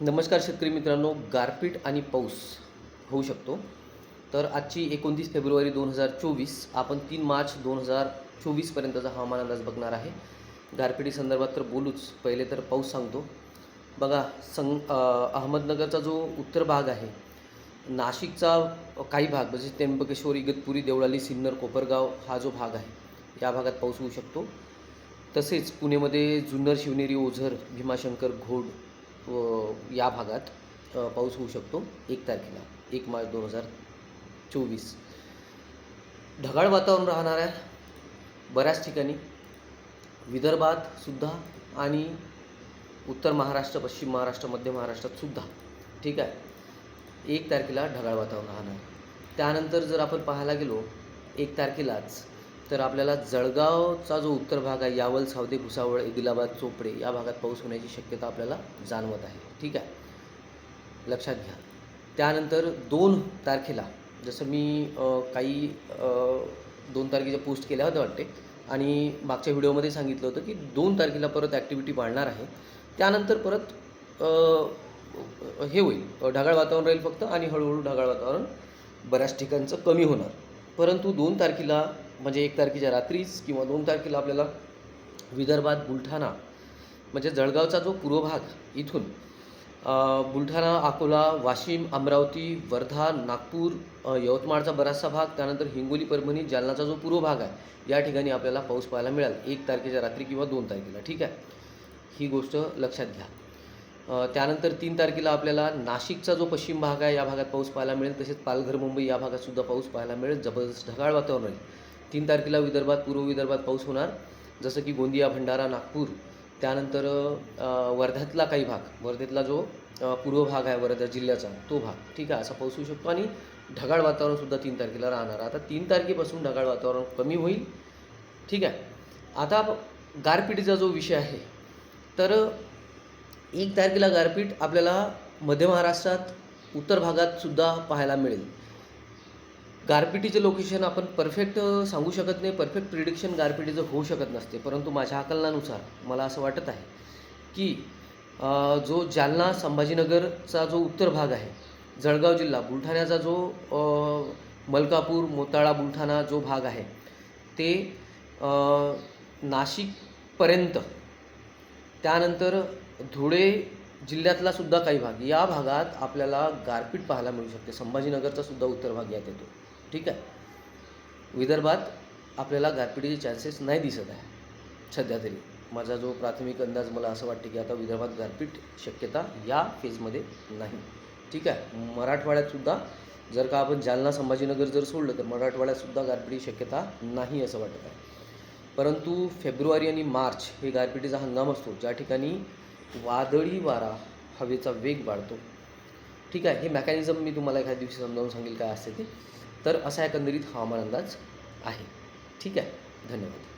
नमस्कार शेतकरी मित्रांनो गारपीट आणि पाऊस होऊ शकतो. तर आजची एकोणतीस फेब्रुवारी दोन हजार चोवीस आपण तीन मार्च दोन हजार चोवीसपर्यंतचा हवामान अंदाज बघणार आहे. गारपिटी संदर्भात तर बोलूच पहिले तर पाऊस सांगतो. बघा सं अहमदनगरचा जो उत्तर भाग आहे नाशिकचा काही भाग म्हणजे त्र्यंबकेश्वर इगतपुरी देवळाली सिन्नर कोपरगाव हा जो भाग आहे या भागात पाऊस होऊ शकतो. तसेच पुणेमध्ये जुन्नर शिवनेरी ओझर भीमाशंकर घोड या भागात पाऊस होऊ शकतो एक तारखेला एक मार्च दोन हजार चोवीस. ढगाळ वातावरण राहणाऱ्या बऱ्याच ठिकाणी विदर्भात सुद्धा आणि उत्तर महाराष्ट्र पश्चिम महाराष्ट्र मध्य महाराष्ट्रात सुद्धा ठीक आहे एक तारखेला ढगाळ वातावरण राहणार. त्यानंतर जर आपण पाहायला गेलो एक तारखेलाच तर आपल्याला जळगावचा जो उत्तर भाग आहे यावल सावदे भुसावळ इदिलाबाद चोपडे या भागात पाऊस होण्याची शक्यता आपल्याला जाणवत आहे. ठीक आहे? लक्षात घ्या. त्यानंतर दोन तारखेला जसं मी काही दोन तारखेच्या पोस्ट केल्या होत्या वाटते आणि मागच्या व्हिडिओमध्ये सांगितलं होतं की दोन तारखेला परत ॲक्टिव्हिटी वाढणार आहे. त्यानंतर परत हे होईल ढगाळ वातावरण राहील फक्त आणि हळूहळू ढगाळ वातावरण बऱ्याच ठिकाणचं कमी होणार. परंतु दोन तारखेला म्हणजे एक तारखेच्या रात्रीच किंवा दोन तारखेला आपल्याला विदर्भात बुलढाणा म्हणजे जळगावचा जो पूर्व भाग इथून बुलढाणा अकोला वाशिम अमरावती वर्धा नागपूर यवतमाळचा बराचसा भाग त्यानंतर हिंगोली परभणी जालनाचा जो पूर्व भाग आहे या ठिकाणी आपल्याला पाऊस पाहायला मिळाल. एक तारखेच्या रात्री किंवा दोन तारखेला ठीक आहे? ही गोष्ट लक्षात घ्या. त्यानंतर तीन तारखेला आपल्याला नाशिकचा जो पश्चिम भाग आहे या भागात पाऊस पाहायला मिळेल. तसेच पालघर मुंबई या भागातसुद्धा पाऊस पाहायला मिळेल. जबरदस्त ढगाळ वातावरण राहील. तीन तारखेला विदर्भात पूर्व विदर्भात पाऊस होणार. जसं की गोंदिया भंडारा नागपूर त्यानंतर वर्ध्यातला काही भाग वर्धेतला जो पूर्व भाग आहे वर्धा जिल्ह्याचा तो भाग ठीक आहे असा पाऊस होऊ शकतो. आणि ढगाळ वातावरणसुद्धा तीन तारखेला राहणार. आता तीन तारखेपासून ढगाळ वातावरण कमी होईल ठीक आहे. आता गारपीटीचा जो विषय आहे तर एक तारखेला गारपीट आपल्याला मध्य महाराष्ट्रात उत्तर भागात सुद्धा पाहायला मिळेल. गारपिटीचं लोकेशन आपण परफेक्ट सांगू शकत नाही. परफेक्ट प्रिडिक्शन गारपिटीचं होऊ शकत नसते. परंतु माझ्या आकलनानुसार मला असं वाटत आहे की जो जालना संभाजीनगरचा जो उत्तर भाग आहे जळगाव जिल्हा बुलढाण्याचा जो मलकापूर मोताळा बुलढाणा जो भाग आहे ते नाशिकपर्यंत त्यानंतर धुळे जिल्ह्यातला सुद्धा काही भाग या भागात आपल्याला गारपीट पाहायला मिळू शकते. संभाजीनगरचा सुद्धा उत्तर भाग यात येतो. ठीक आहे? विदर्भात आपल्याला गारपिटीचे चान्सेस नाही दिसत आहे सध्या तरी. माझा जो प्राथमिक अंदाज मला असं वाटते की आता विदर्भात गारपीट शक्यता या फेजमध्ये नाही. ठीक आहे? मराठवाड्यातसुद्धा जर का आपण जालना संभाजीनगर जर सोडलं तर मराठवाड्यातसुद्धा गारपिटीची शक्यता नाही असं वाटत आहे. परंतु फेब्रुवारी आणि मार्च हे गारपिटीचा हंगाम असतो ज्या ठिकाणी वादळी वारा हवेचा वेग वाढतो. ठीक आहे? हे मेकॅनिझम मी तुम्हाला एखाद्या दिवशी समजावून सांगेल काय असते ते. तर असा एकंदरीत हवामान अंदाज आहे. ठीक आहे? धन्यवाद.